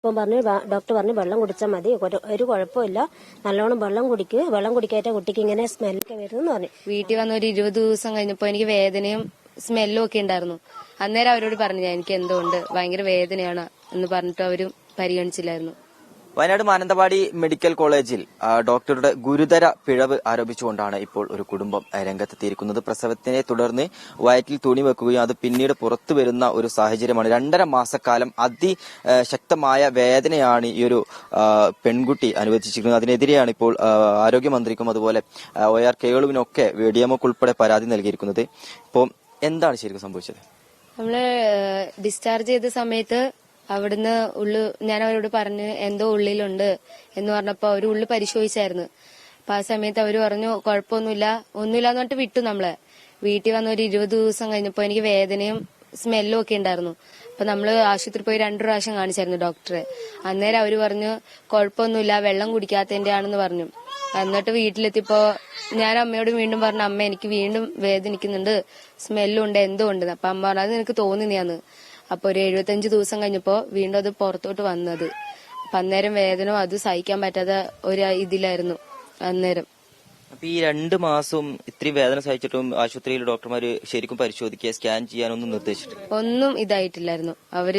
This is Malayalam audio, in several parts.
ഇപ്പം പറഞ്ഞു ഡോക്ടർ പറഞ്ഞു വെള്ളം കുടിച്ചാൽ മതി. ഒരു കുഴപ്പമില്ല. നല്ലോണം വെള്ളം കുടിക്ക്. വെള്ളം കുടിക്കാറ്റ കുട്ടിക്ക് ഇങ്ങനെ സ്മെല്ലൊക്കെ വരുന്നു പറഞ്ഞു. വീട്ടിൽ വന്ന ഒരു ഇരുപത് ദിവസം കഴിഞ്ഞപ്പോൾ എനിക്ക് വേദനയും സ്മെല്ലും ഒക്കെ ഉണ്ടായിരുന്നു. അന്നേരം അവരോട് പറഞ്ഞു എനിക്ക് എന്തുകൊണ്ട് ഭയങ്കര വേദനയാണ് എന്ന് പറഞ്ഞിട്ട് അവരും പരിഗണിച്ചില്ലായിരുന്നു. വയനാട് മാനന്തവാടി മെഡിക്കൽ കോളേജിൽ ഡോക്ടറുടെ ഗുരുതര പിഴവ് ആരോപിച്ചുകൊണ്ടാണ് ഇപ്പോൾ ഒരു കുടുംബം രംഗത്തെത്തിയിരിക്കുന്നത്. പ്രസവത്തിനെ തുടർന്ന് വയറ്റിൽ തുണി വെക്കുകയും അത് പിന്നീട് പുറത്തു വരുന്ന ഒരു സാഹചര്യമാണ്. രണ്ടര മാസക്കാലം അതിശക്തമായ വേദനയാണ് ഈ ഒരു പെൺകുട്ടി അനുവദിച്ചിരിക്കുന്നത്. അതിനെതിരെയാണ് ഇപ്പോൾ ആരോഗ്യമന്ത്രിക്കും അതുപോലെ ഒ ആർ കേളുവിനൊക്കെ വെടിയമൊക്കെ ഉൾപ്പെടെ പരാതി നൽകിയിരിക്കുന്നത്. ഇപ്പോൾ എന്താണ് ശരിക്കും സംഭവിച്ചത്? നമ്മൾ ഡിസ്ചാർജ് ചെയ്ത സമയത്ത് അവിടുന്ന് ഉള്ളു ഞാൻ അവരോട് പറഞ്ഞു എന്തോ ഉള്ളിലുണ്ട് എന്ന് പറഞ്ഞപ്പോ അവർ ഉള്ളു പരിശോധിച്ചായിരുന്നു. അപ്പൊ ആ സമയത്ത് അവർ പറഞ്ഞു കുഴപ്പമൊന്നുമില്ല ഒന്നുമില്ല എന്ന് പറഞ്ഞിട്ട് വിട്ടു നമ്മളെ. വീട്ടിൽ വന്ന ഒരു ഇരുപത് ദിവസം കഴിഞ്ഞപ്പോ എനിക്ക് വേദനയും സ്മെല്ലും ഒക്കെ ഉണ്ടായിരുന്നു. അപ്പൊ നമ്മൾ ആശുപത്രി പോയി രണ്ടു പ്രാവശ്യം കാണിച്ചായിരുന്നു ഡോക്ടറെ അന്നേരം അവർ പറഞ്ഞു കുഴപ്പമൊന്നുമില്ല വെള്ളം കുടിക്കാത്തതിന്റെ ആണെന്ന് പറഞ്ഞു. എന്നിട്ട് വീട്ടിലെത്തിയപ്പോ ഞാൻ അമ്മയോട് വീണ്ടും പറഞ്ഞു അമ്മ എനിക്ക് വീണ്ടും വേദനിക്കുന്നുണ്ട് സ്മെല്ലും ഉണ്ട് എന്തോ ഉണ്ട് അപ്പൊ അമ്മ പറഞ്ഞു അത് നിനക്ക് തോന്നുന്നയാന്ന്. അപ്പൊ ഒരു എഴുപത്തഞ്ച് ദിവസം കഴിഞ്ഞപ്പോ വീണ്ടും അത് പുറത്തോട്ട് വന്നത്. അപ്പൊ അന്നേരം വേദന അത് സഹിക്കാൻ പറ്റാത്ത ഒരു ഇതിലായിരുന്നു അന്നേരം. അപ്പൊ ഈ രണ്ട് മാസവും ഇത്രയും വേദന സഹിച്ചിട്ടും ആശുപത്രിയിൽ ഡോക്ടർമാര് ശരിക്കും പരിശോധിക്കുക സ്കാൻ ചെയ്യാനൊന്നും നിർദ്ദേശിച്ചിട്ടില്ല? ഒന്നും ഇതായിട്ടില്ലായിരുന്നു. അവർ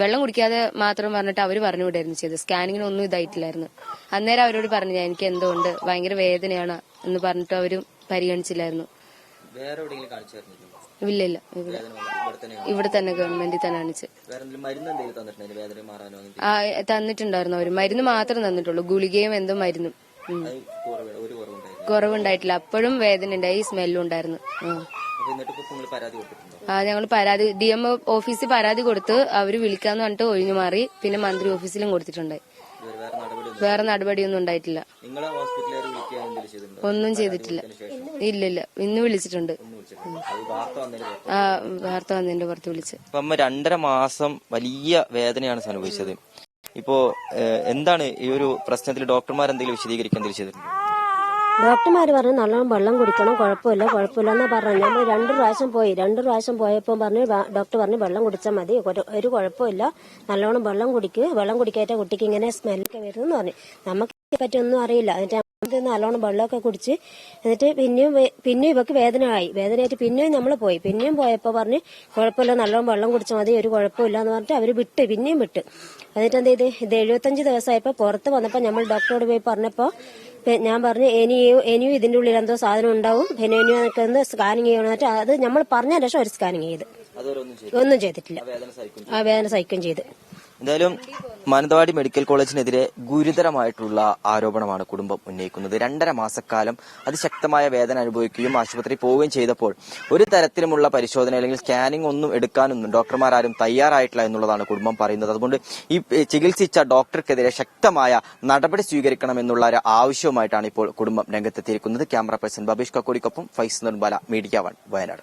വെള്ളം കുടിക്കാതെ മാത്രം പറഞ്ഞിട്ട് അവർ പറഞ്ഞു വിടായിരുന്നു ചെയ്തത്. സ്കാനിങ്ങിന് ഒന്നും ഇതായിട്ടില്ലായിരുന്നു. അന്നേരം അവരോട് പറഞ്ഞു ഞാൻ എനിക്ക് എന്തോ ഉണ്ട് ഭയങ്കര വേദനയാണ് എന്ന് പറഞ്ഞിട്ട് അവരും പരിഗണിച്ചില്ലായിരുന്നു. വേറെ എവിടെയെങ്കിലും കാണിച്ചായിരുന്നു ഇല്ല ഇല്ല. ഇവിടെ ഇവിടെ തന്നെ ഗവൺമെന്റിൽ തന്നെ കാണിച്ച്. തന്നിട്ടുണ്ടായിരുന്നു അവർ. മരുന്ന് മാത്രം തന്നിട്ടുള്ളൂ. ഗുളികയും എന്തോ മരുന്നും. കുറവുണ്ടായിട്ടില്ല. അപ്പോഴും വേദന ഉണ്ടായി സ്മെല്ലും ഉണ്ടായിരുന്നു. ആ. ഞങ്ങൾ പരാതി ഡി എം ഓഫീസിൽ പരാതി കൊടുത്ത് അവർ വിളിക്കാന്ന് പറഞ്ഞിട്ട് ഒഴിഞ്ഞു മാറി. പിന്നെ മന്ത്രി ഓഫീസിലും കൊടുത്തിട്ടുണ്ടായി വേറെ നടപടി വേറെ നടപടിയൊന്നും ഉണ്ടായിട്ടില്ല ഒന്നും ചെയ്തിട്ടില്ല. ഇല്ല ഇല്ല. ഇന്ന് വിളിച്ചിട്ടുണ്ട്. ആ വാർത്ത വന്നതിന്റെ പുറത്ത് വിളിച്ച്. അമ്മ രണ്ടര മാസം വലിയ വേദനയാണ് അനുഭവിച്ചത്. ഇപ്പോ എന്താണ് ഈ ഒരു പ്രശ്നത്തിൽ ഡോക്ടർമാർ എന്തെങ്കിലും വിശദീകരിക്കാൻ എന്തെങ്കിലും ചെയ്തിട്ടുണ്ടോ? ഡോക്ടർമാർ പറഞ്ഞു നല്ലോണം വെള്ളം കുടിക്കണം കുഴപ്പമില്ല കുഴപ്പമില്ല എന്നാ പറഞ്ഞു പോയി രണ്ട് പ്രാവശ്യം പോയി രണ്ട് പ്രാവശ്യം പോയപ്പോൾ പറഞ്ഞു ഡോക്ടർ പറഞ്ഞു വെള്ളം കുടിച്ചാൽ മതി ഒരു കുഴപ്പമില്ല നല്ലോണം വെള്ളം കുടിക്ക് വെള്ളം കുടിക്കാറ്റ കുട്ടിക്ക് ഇങ്ങനെ സ്മെല്ലൊക്കെ വരുന്നു പറഞ്ഞു. നമുക്ക് പറ്റി ഒന്നും അറിയില്ല. എന്നിട്ട് നമ്മൾ നല്ലോണം വെള്ളമൊക്കെ കുടിച്ച് എന്നിട്ട് പിന്നെയും പിന്നെയും ഇവക്ക് വേദനയായി. വേദനയായിട്ട് പിന്നെയും നമ്മൾ പോയി. പിന്നെയും പോയപ്പോൾ പറഞ്ഞ് കുഴപ്പമില്ല നല്ലോണം വെള്ളം കുടിച്ചാൽ മതി ഒരു കുഴപ്പമില്ല എന്ന് പറഞ്ഞിട്ട് അവർ വിട്ട് പിന്നെയും വിട്ട്. എന്നിട്ട് എന്ത് ചെയ്ത്? ഇത് എഴുപത്തഞ്ച് ദിവസമായപ്പോൾ പുറത്ത് വന്നപ്പോൾ നമ്മൾ ഡോക്ടറോട് പോയി പറഞ്ഞപ്പോൾ ഞാൻ പറഞ്ഞു ഇനിയും ഇനിയും ഇതിന്റെ ഉള്ളിൽ എന്തോ സാധനം ഉണ്ടാവും. പിന്നെ ഇനിയും അതൊക്കെ ഒന്ന് സ്കാനിങ് ചെയ്യണമെന്നിട്ട് അത് നമ്മൾ പറഞ്ഞ ശേഷം അവർ സ്കാനിങ് ചെയ്ത്. ഒന്നും ചെയ്തിട്ടില്ല. ആ വേദന സഹിക്കും ചെയ്ത്. എന്തായാലും മാനന്തവാടി മെഡിക്കൽ കോളേജിനെതിരെ ഗുരുതരമായിട്ടുള്ള ആരോപണമാണ് കുടുംബം ഉന്നയിക്കുന്നത്. രണ്ടര മാസക്കാലം അതിശക്തമായ വേദന അനുഭവിക്കുകയും ആശുപത്രി പോവുകയും ചെയ്തപ്പോൾ ഒരു തരത്തിലുമുള്ള പരിശോധന അല്ലെങ്കിൽ സ്കാനിംഗ് ഒന്നും എടുക്കാനൊന്നും ഡോക്ടർമാരാരും തയ്യാറായിട്ടില്ല എന്നുള്ളതാണ് കുടുംബം പറയുന്നത്. അതുകൊണ്ട് ഈ ചികിത്സിച്ച ഡോക്ടർക്കെതിരെ ശക്തമായ നടപടി സ്വീകരിക്കണമെന്നുള്ള ഒരു ആവശ്യവുമായിട്ടാണ് ഇപ്പോൾ കുടുംബം രംഗത്തെത്തിയിരിക്കുന്നത്. ക്യാമറ പേഴ്സൺ ബബീഷ് കക്കോടിക്കൊപ്പം ഫൈസ് നിർബല മീഡിയ വൺ വയനാട്.